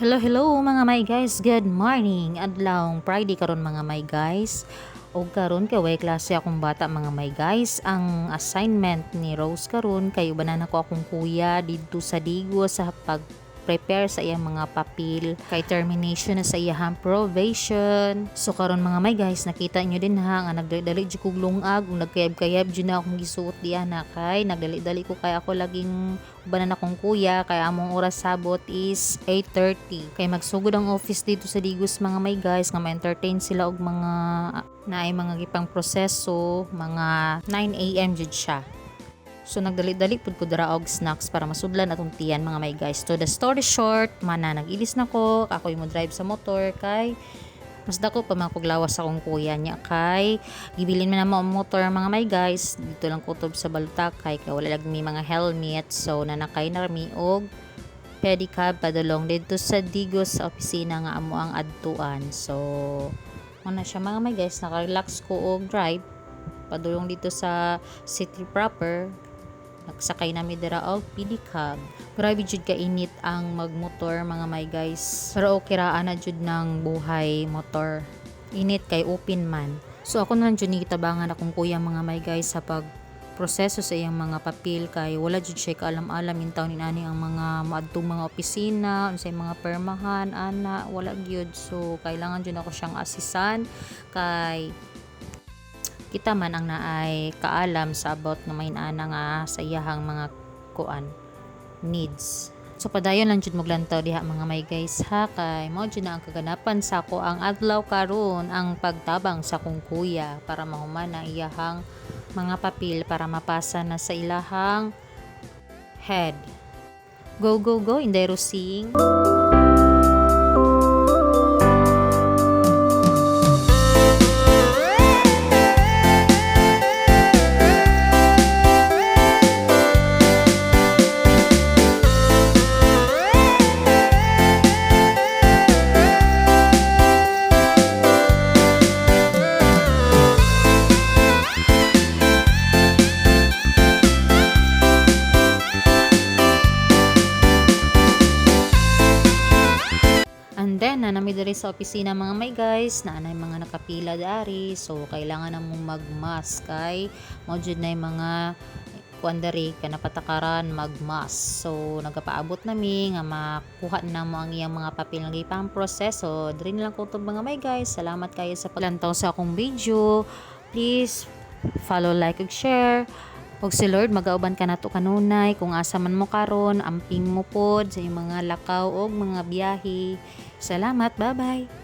Hello, hello mga my guys. Good morning. Adlawng Friday karon mga my guys. O karon kay way klase akong bata mga my guys. Ang assignment ni Rose karon kay ubanan ako akong kuya didto sa Digo sa pag prepare sa iyang mga papel. Kay termination na sa iyang probation. So karon mga may guys nakita nyo din ha nga nagdali jud kog lungag ug nagkayab-kayab jud na akong gisuot diyan na kay nagdali-dali ko kay ako laging ubanan akong kuya kay among oras sabot is 8.30 kay magsugod ang office dito sa Digos mga may guys nga ma-entertain sila og mga naay mga gipang proseso mga 9am jud siya So nagdali-dali pud ko dara og snacks para masudlan atong tiyan mga may guys. To the story short, mana nagilis na ko, ako mo drive sa motor kay mas dako pa mga kuglawas akong kuya niya kay gibilin man na mo motor mga may guys. Dito lang kutob sa balutak kay wala lag mga helmet. So nanakay na mi og pedicab padulong dito sa Digos sa opisina nga amo ang adtuan. So ano siya mga may guys naka-relax ko og drive padulong dito sa city proper nagsakay na mi dira og pedicab grabe jud ka init ang magmotor mga may guys. Pero okay ra ana jud ng buhay motor. Init kay open man. So ako na jud ni kitabangan akong kuya mga may guys sa pag proseso sa iyang mga papel. Kay wala jud siya kaalam-alam intaw ni nani ang mga maadtong mga opisina unsay mga permahan ana wala gyud. So kailangan jud ako siyang asisan. Kay kita man ang naay kaalam sa about nga may ana nga sa iyahang mga kuan needs So padayon lang jud maglantaw diha mga may guys ha kay mao jud na ang kaganapan sa ako ang adlaw karon ang pagtabang sa kong kuya para mahuman ang iyahang mga papel para mapasa na sa ilahang head. Go go go Inday Rosing. And then, nanami diri sa opisina mga may guys, na anay mga nakapila dari. So, kailangan na mong magmask kay mo jud na mga kuan dari ka napatakaran magmask. So, nagapaabot nami nga makuha na mo ang iyang mga papel nga ipang proseso. Diri na lang ko itong mga may guys. Salamat kayo sa paglantaw sa akong video. Please follow, like, ug share. Og si Lord magauban ka nato kanunay kung asa man mo karon amping mo pod sa mga lakaw og mga biyahe. Salamat, bye-bye.